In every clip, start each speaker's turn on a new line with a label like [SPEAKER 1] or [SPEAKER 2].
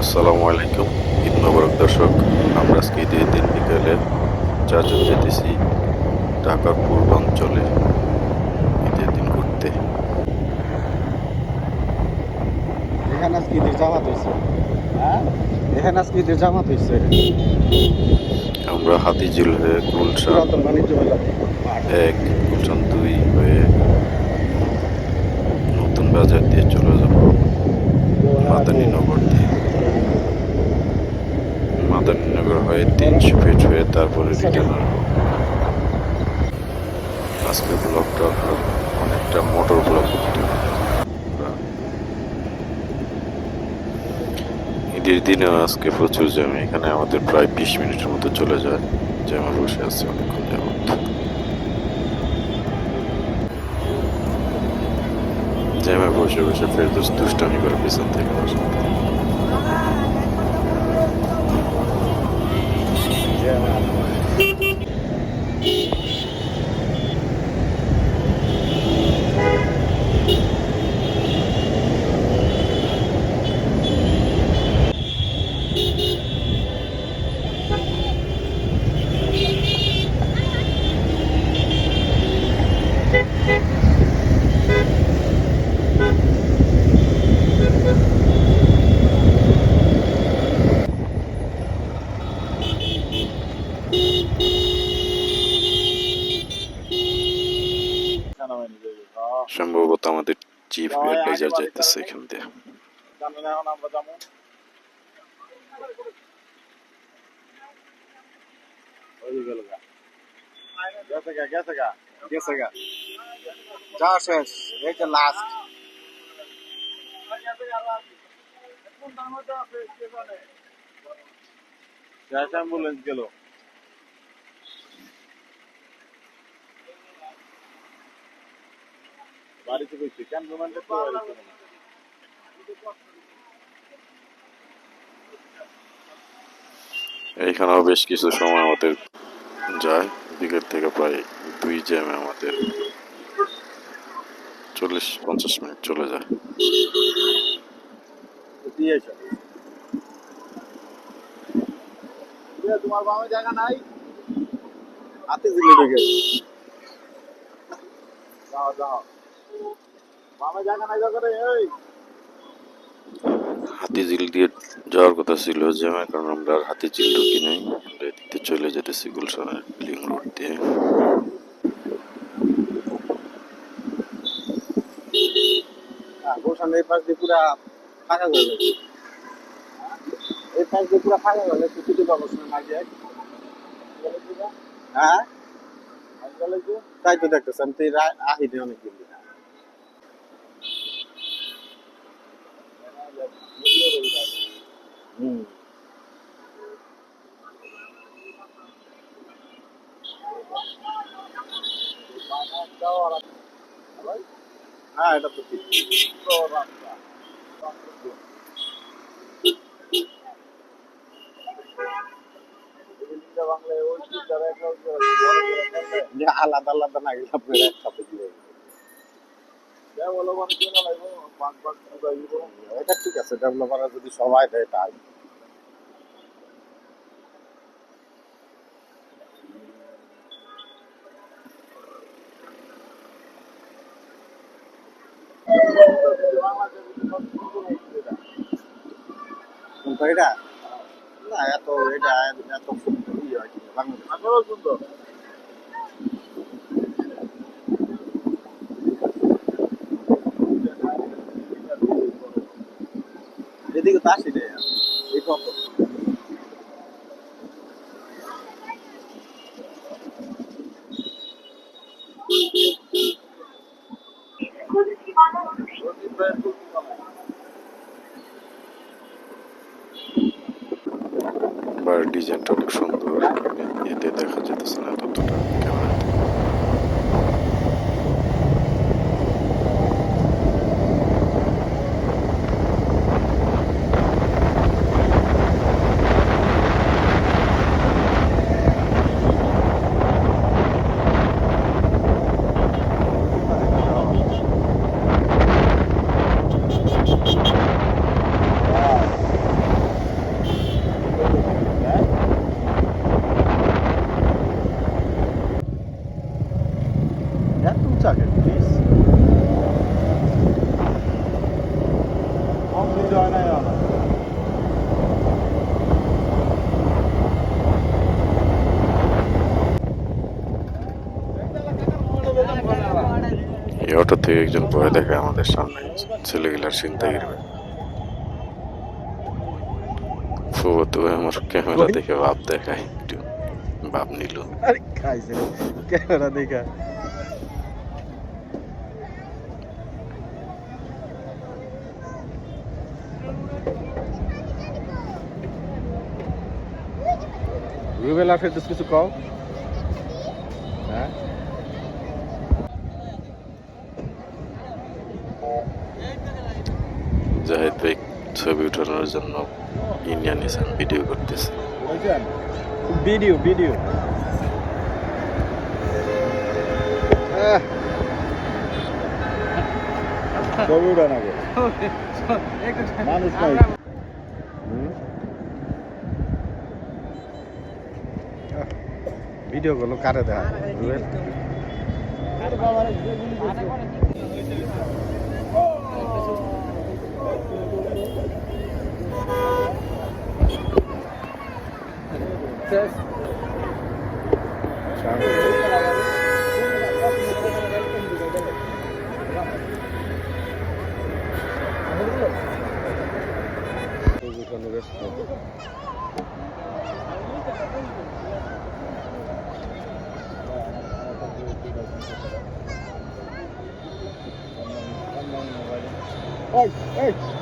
[SPEAKER 1] আসসালামু আলাইকুম। ঈদ মোবারক দর্শক আমরা আজকে ঈদের দিন বিকেলে চারজন যেতেছি ঢাকার পূর্বাঞ্চলে ঈদের দিন ঘুরতে।
[SPEAKER 2] এখানে আজকে ঈদের জামাত হয়েছে হ্যাঁ? এখানে আজকে ঈদের জামাত হয়েছে
[SPEAKER 1] আমরা হাতিঝিল হয়ে গুলশান এক গুলশান দুই হয়ে নতুন বাজার দিয়ে চলে যাব। মাদানীনগর দিয়ে। মাদানীনগর হয়ে তিনশো ফিট হয়ে তারপরে রিটার্ন আজকের আপনার অনেকটা মোটর ব্লগ করতে ঈদের দিনে আজকে প্রচুর জ্যাম, এখানে আমাদের প্রায় বিশ মিনিটের মতো চলে যায়। জ্যামে বসে আছে অনেকক্ষণ যাবত জ্যামে বসে বসে ফের দোস্ত দুষ্টামি করে পিছন থেকে বসে। Yeah. সম্ভবত আমাদের চিফ অ্যাডভাইজার যাইতেছে এখান দিয়ে
[SPEAKER 2] এখন আমরা যাব। যা শেষ এই যে লাস্ট অ্যাম্বুলেন্স গেল। বাড়িতে ক্যান্টনমেন্টে তো বাড়িতে
[SPEAKER 1] এইখানেও বেশ কিছু সময় আমাদের যায় বিকেল থেকে প্রায় দুই জ্যামে আমাদের চল্লিশ পঞ্চাশ মিনিট চলে যায়।
[SPEAKER 2] তোমার বামে জায়গা নাই? হাতে দিলে ঢুকে যাও যাও।
[SPEAKER 1] হাতিঝিল দিয়ে যাওয়ার কথা ছিল জ্যামে কারণ আমরা আর হাতিঝিল ঢুকি নাই। আমরা এদিকে চলে যেতেছি গুলশানের লিং রোড দিয়ে।
[SPEAKER 2] হ্যাঁ, এই পাশ দিয়ে পুরা ফাঁকা হয়ে গেছে এই পাশ দিয়ে পুরা ফাঁকা গেলে কিছু পাবো না যায় হ্যাঁ? তাই তো দেখতেছি আমি তো অনেক দিন হ্যাঁ এটা তো ঠিক যে আলাদা আলাদা না গেলে আপনার একসাথে দিয়ে এটা ঠিক আছে ডেভেলপাররা যদি সবাই দেয় তাই। কোনটা এটা না এত এটা এত সুন্দর ইয়ে হয় বাংলাদেশ। সুন্দর। এদিকে তো আসি রে এই কত
[SPEAKER 1] ডিজাইনটা অনেক সুন্দর। এতে দেখা যেতেছে না ততটা অটো থেকে একজন বয়ে দেখে আমাদের সামনে। ছেলেগুলার চিন্তা করবে ফুবতু আমার ক্যামেরা দেখে ভাব দেখায় একটু। ভাব নিল।
[SPEAKER 2] আরে খাইছে। ক্যামেরা দেখা। রুবেলা কিছু কও?
[SPEAKER 1] ছবি জন্য ইন্ডিয়ান নিয়েছেন ভিডিও করতেছে।
[SPEAKER 2] ভিডিও ভিডিও মানুষ নাই। ভিডিও গুলো কারে দেয় রুবেল Hey, hey.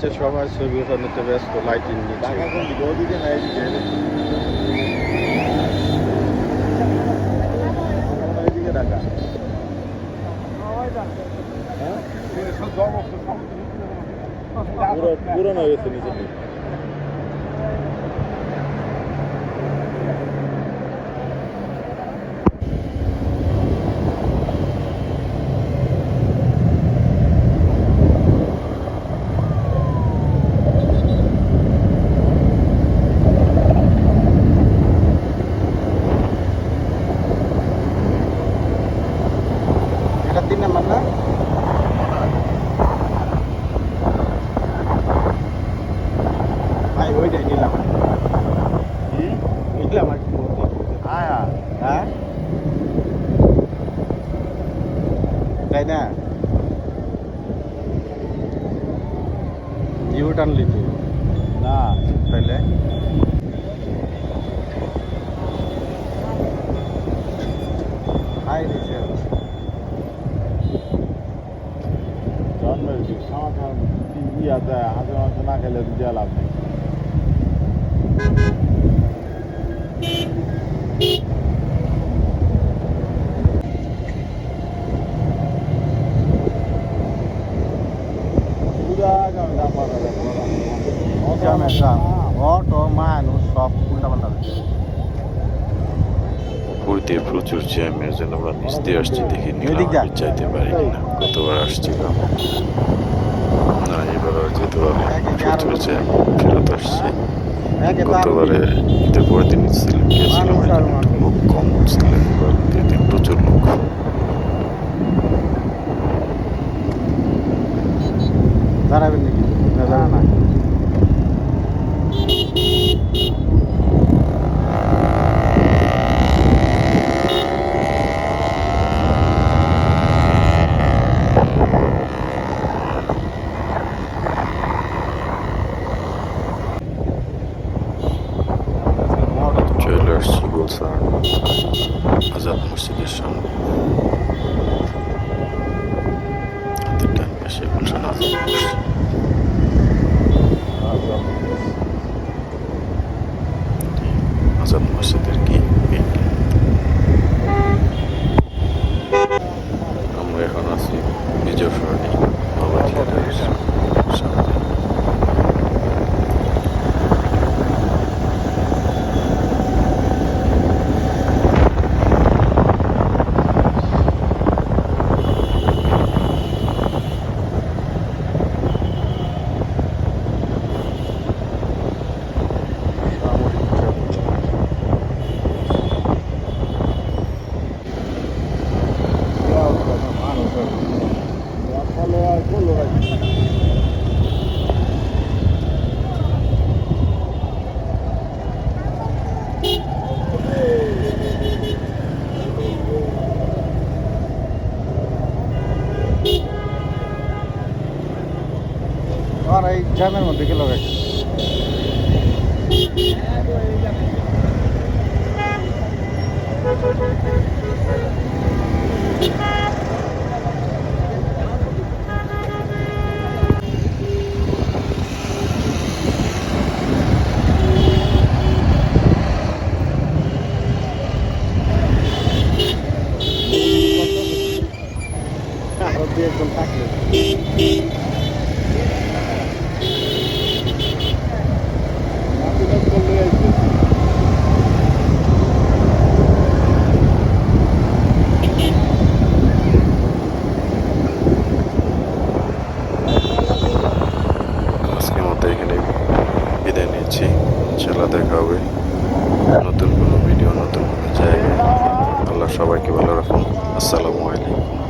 [SPEAKER 2] নিচে সবাই ছবি ওঠানোতে ব্যস্ত লাইটিং নিচে পুরনো হয়ে? গেছে নিচে এটা তিন নাম্বার না ভাই ওইটাই নিলাম নিলাম আর কি হ্যাঁ তাই না ইউ টানলি তুই না তাইলে হাই দিছে
[SPEAKER 3] জন্মের দিন আমার ইয়া দেয় হাতে মাঝে না খেলে দেওয়া লাভ নেই পুরা
[SPEAKER 2] অটো মানুষ সব উল্টা
[SPEAKER 1] পুরীতে প্রচুর জ্যামের জন্য আমরা নিচ দিয়ে আসছি দেখি নিলাম চাইতে পারি না। কতবার আসছিলাম। না এবার আর যেতে পারি প্রচুর জ্যাম ফেরত আসছে গতবারে ঈদের পরের দিন ছিলাম গিয়েছিলাম লোক কম ছিলেন এবার প্রচুর লোক
[SPEAKER 2] দাঁড়াবেন নাকি না না
[SPEAKER 1] চলে আসছি গুলশান আজাদ গুলশান আজাদ মসজিদের কি আমরা এখন আছি বিজয় সরণি বাবা থিয়েটারের সামনে আর এই
[SPEAKER 3] জ্যামের মধ্যে গেল Thank you. দু একজন থাকলে
[SPEAKER 1] ইনশাল্লাহ দেখা হবে। নতুন কোনো ভিডিও নতুন কোনো জায়গায়। আল্লাহ সবাইকে ভালো রাখুন। আসসালামু আলাইকুম।